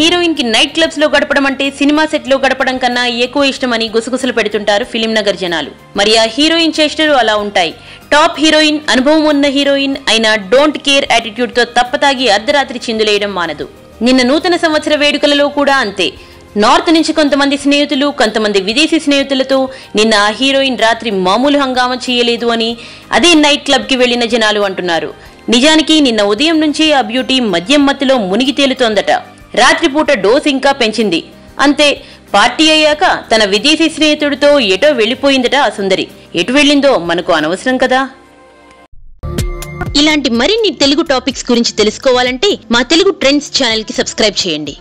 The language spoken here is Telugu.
హీరోయిన్కి నైట్ క్లబ్స్లో గడపడం అంటే సినిమా సెట్లో గడపడం కన్నా ఎక్కువ ఇష్టమని గుసగుసలు పెడుతుంటారు ఫిలిం నగర్ జనాలు. మరి ఆ హీరోయిన్ చేష్టలు అలా ఉంటాయి. టాప్ హీరోయిన్ అనుభవం ఉన్న హీరోయిన్ అయిన డోంట్ కేర్ యాటిట్యూడ్తో తప్పతాగి అర్ధరాత్రి చిందులేయడం మానదు. నిన్న నూతన సంవత్సర వేడుకలలో కూడా అంతే. నార్త్ నుంచి కొంతమంది స్నేహితులు కొంతమంది విదేశీ స్నేహితులతో నిన్న ఆ హీరోయిన్ రాత్రి మామూలు హంగామా చేయలేదు అని అదే నైట్ క్లబ్కి వెళ్ళిన జనాలు అంటున్నారు. నిజానికి నిన్న ఉదయం నుంచి ఆ బ్యూటీ మద్యం మత్తులో మునిగి తేలుతోందట. రాత్రిపూట డోస్ ఇంకా పెంచింది. అంతే పార్టీ అయ్యాక తన విదేశీ స్నేహితుడితో ఎటో వెళ్ళిపోయిందట ఆ సుందరి. ఎటు వెళ్ళిందో మనకు అనవసరం కదా. ఇలాంటి మరిన్ని తెలుగు టాపిక్స్ గురించి తెలుసుకోవాలంటే మా తెలుగు ట్రెండ్స్ ఛానల్కి సబ్స్క్రైబ్ చేయండి.